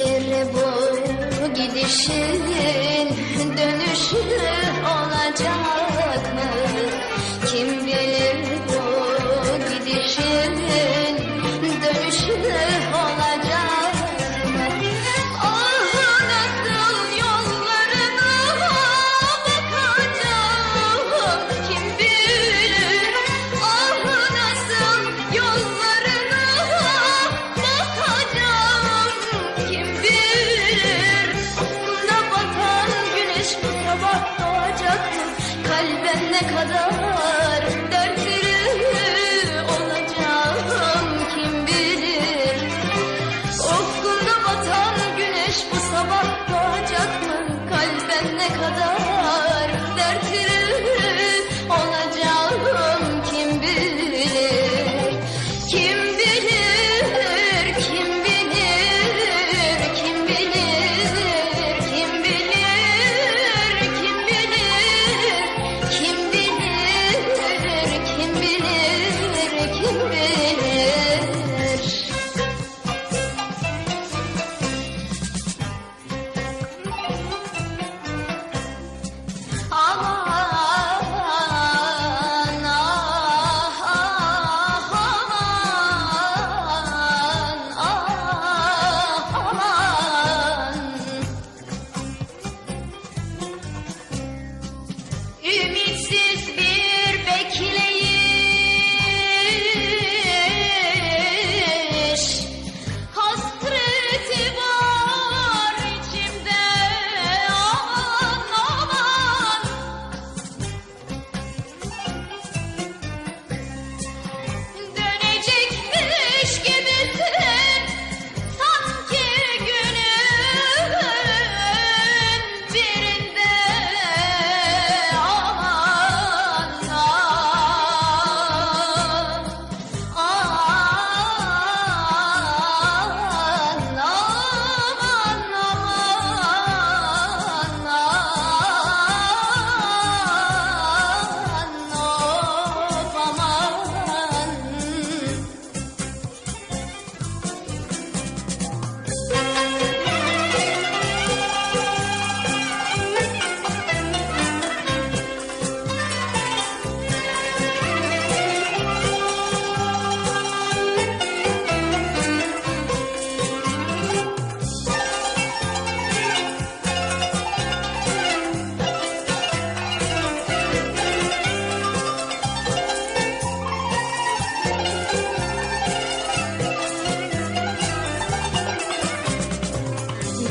Nerelere bu gidişin dönüşü olacak mı? Kim bilir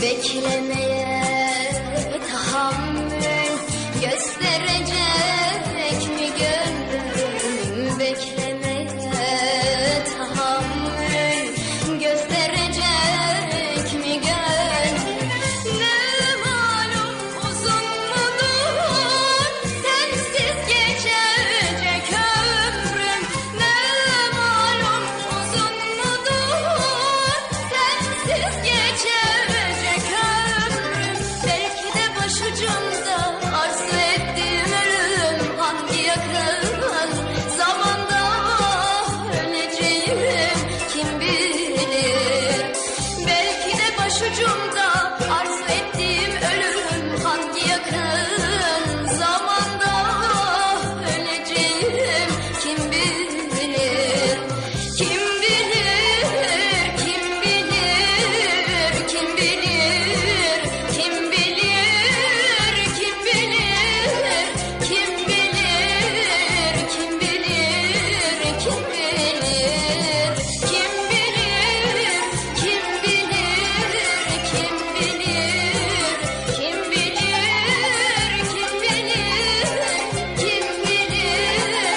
Bekleme Don't go.